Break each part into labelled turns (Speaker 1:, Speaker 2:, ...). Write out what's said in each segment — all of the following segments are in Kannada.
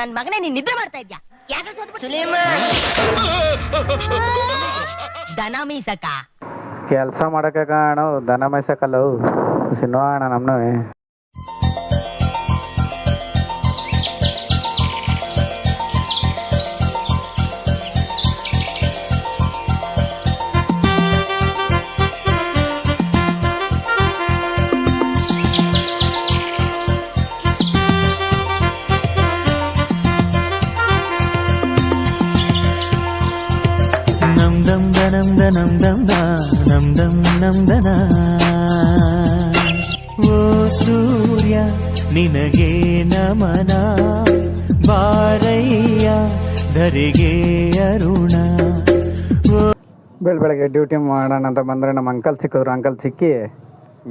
Speaker 1: ನನ್ ಮಗನೇ ನೀನ್ ನಿದ್ರೆ ಮಾಡ್ತಾ ಇದ್ಯಾ? ಯಾಕೆ ದನ ಮೀಸಕ.
Speaker 2: ಕೆಲಸ ಮಾಡಕ್ಕೆ ಕಾಣು ದನ ಮೇಯ್ಸಕ್ಕಲ್ಲ ಅಣ್ಣ ನಮ್ನವೆ.
Speaker 3: ನಮ್ ದಮ್ ದನಂ ದನಂ ದಮ್ ನಮ್ ದಮ್ ನಮ್ ದನ ಓ ಸೂರ್ಯ, ನಿನಗೆ ನಮನ. ಬಾರಯ್ಯ, ಧರೆಗೆ ಅರುಣ.
Speaker 2: ಬೆಳ ಬೆಳಗ್ಗೆ ಡ್ಯೂಟಿ ಮಾಡೋಣ ಅಂತ ಬಂದ್ರೆ ನಮ್ಮ ಅಂಕಲ್ ಸಿಕ್ಕಿದ್ರು. ಅಂಕಲ್ ಸಿಕ್ಕಿ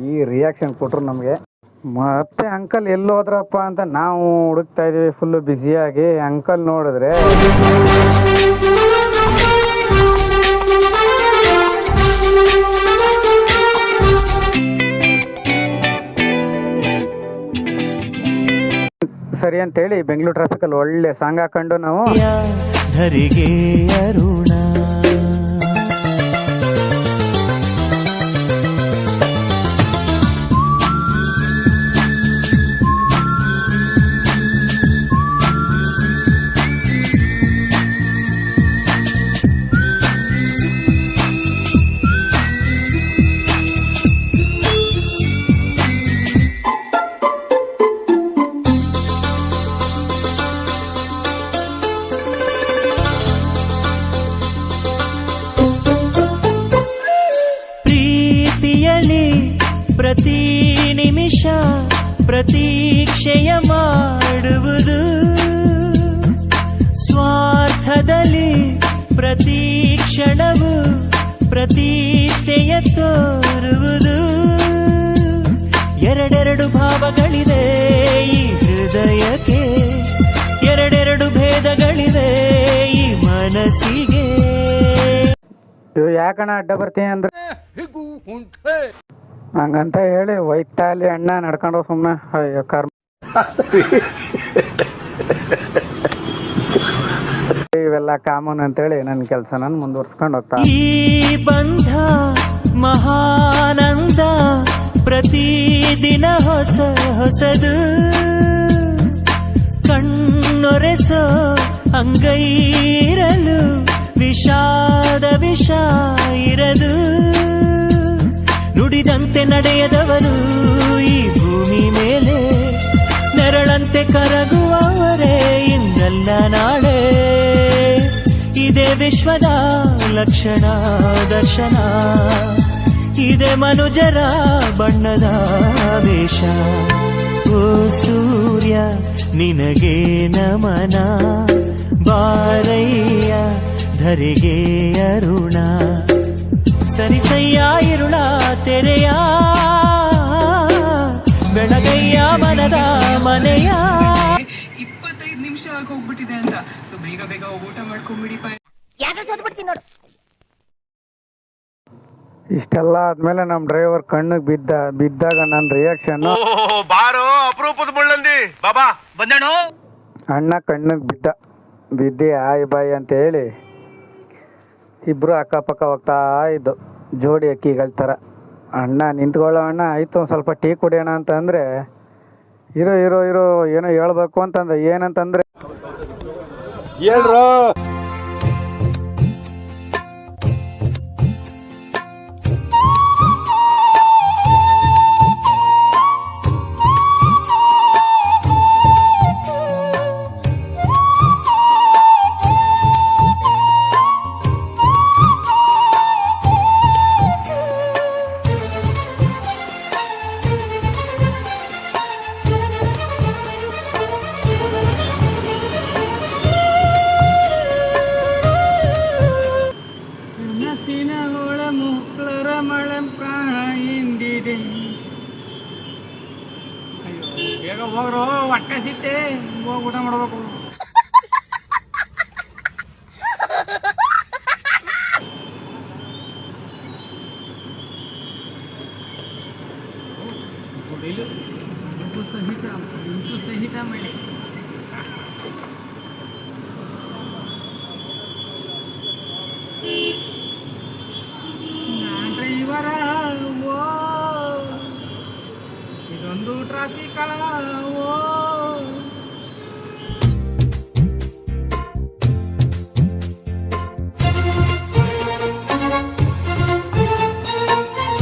Speaker 2: ಈ ರಿಯಾಕ್ಷನ್ ಕೊಟ್ರು ನಮಗೆ. ಮತ್ತೆ ಅಂಕಲ್ ಎಲ್ಲಿ ಹೋದ್ರಪ್ಪ ಅಂತ ನಾವು ಹುಡುಕ್ತಾ ಇದೀವಿ ಫುಲ್ಲು ಬ್ಯುಸಿಯಾಗಿ ಅಂಕಲ್ ನೋಡಿದ್ರೆ. ಸರಿ ಅಂತೇಳಿ ಬೆಂಗಳೂರು ಟ್ರಾಫಿಕಲ್ಲಿ ಒಳ್ಳೆ ಸಾಂಗ್ ಹಾಕೊಂಡು ನಾವು
Speaker 3: ಧರೆಗೆ ಅರುಣ ಪ್ರತಿ ನಿಮಿಷ ಪ್ರತೀಕ್ಷೆಯ ಮಾಡುವುದು. ಸ್ವಾರ್ಥದಲ್ಲಿ ಪ್ರತಿ ಕ್ಷಣವು ಪ್ರತಿಷ್ಠೆಯ ತೋರುವುದು. ಎರಡೆರಡು ಭಾವಗಳಿವೆ ಈ ಹೃದಯಕ್ಕೆ. ಎರಡೆರಡು ಭೇದಗಳಿವೆ ಈ ಮನಸ್ಸಿಗೆ.
Speaker 2: ಇವು ಯಾಕಣ ಅಡ್ಡ ಬರ್ತೀನಿ ಅಂದ್ರೆ? ಹಂಗಂತ ಹೇಳಿ ಒಯ್ತಾಲಿ ಅಣ್ಣ ನಡ್ಕೊಂಡು ಸುಮ್ಮನೆ ಅಯ್ಯೋ, ಕರ್ಮ. ಇವೆಲ್ಲ ಕಾಮನ್ ಅಂತೇಳಿ ನನ್ನ ಕೆಲಸ ನಾನು ಮುಂದುವರ್ಸ್ಕೊಂಡು ಹೋಗ್ತಾ
Speaker 3: ಈ ಬಂಧ ಮಹಾನಂದ ಪ್ರತಿದಿನ ಹೊಸ ಹೊಸದು. ಕಣ್ಣೊರೆಸೋ ಅಂಗೈರಲು ನುಡಿದಂತೆ ನಡೆಯದವರು ಈ ಭೂಮಿ ಮೇಲೆ ನೆರಳಂತೆ ಕರಗುವವರೇ ಇಂದಲ್ಲ ನಾಳೆ ಇದೇ ವಿಶ್ವದ ಲಕ್ಷಣ, ದರ್ಶನ. ಇದೆ ಮನುಜರ ಬಣ್ಣದ ವೇಷ. ಓ ಸೂರ್ಯ, ನಿನಗೆ ನಮನ. ಬಾರಯ್ಯ, ಧರೆಗೆ ಅರುಣ. ಸರಿಸಯ್ಯ ಇರುಳ ತೆರೆಯ. ಬೆಳಗಯ್ಯ ಮನದ ಮನೆಯ.
Speaker 4: ಇಪ್ಪತ್ತೈದು ನಿಮಿಷ ಆಗಿ ಹೋಗ್ಬಿಟ್ಟಿದೆ ಅಂತ. ಸೊ ಬೇಗ ಬೇಗ ಊಟ
Speaker 1: ನೋಡು.
Speaker 2: ಇಷ್ಟೆಲ್ಲ ಆದ್ಮೇಲೆ ನಮ್ಮ ಡ್ರೈವರ್ ಕಣ್ಣಿಗೆ ಬಿದ್ದ ಬಿದ್ದಾಗ ನನ್ನ ರಿಯಾಕ್ಷನ್
Speaker 5: ಬಾರೋ ಅಪರೂಪದ ಮುಳ್ಳಂದಿ. ಬಾಬಾ ಬಂದಣ್ಣ.
Speaker 2: ಅಣ್ಣ ಕಣ್ಣಿಗೆ ಬಿದ್ದ. ಬಿದ್ದಿ ಆಯ್ ಬಾಯ್ ಅಂತ ಹೇಳಿ ಇಬ್ರು ಅಕ್ಕಪಕ್ಕ ಹೋಗ್ತಾ ಇದ್ದು. ಜೋಡಿ ಅಕ್ಕಿಗಳ ಥರ ಅಣ್ಣ ನಿಂತ್ಕೊಳ್ಳೋ ಅಣ್ಣ, ಆಯಿತು, ಒಂದು ಸ್ವಲ್ಪ ಟೀ ಕುಡಿಯೋಣ ಅಂತಂದರೆ, ಇರೋ ಇರೋ ಇರೋ, ಏನೋ ಹೇಳ್ಬೇಕು ಅಂತಂದ್ರೆ ಏನಂತಂದ್ರೆ
Speaker 4: ಕನಸಿನ ಈಗ ಹೋಗ್ರು ಹೊಟ್ಟೆ ಸಿತ್ತೆ ಹೋಗಿ ಊಟ ಮಾಡ್ಬೇಕು. ಸಹಿತ ಸಹಿತ ಮಳೆ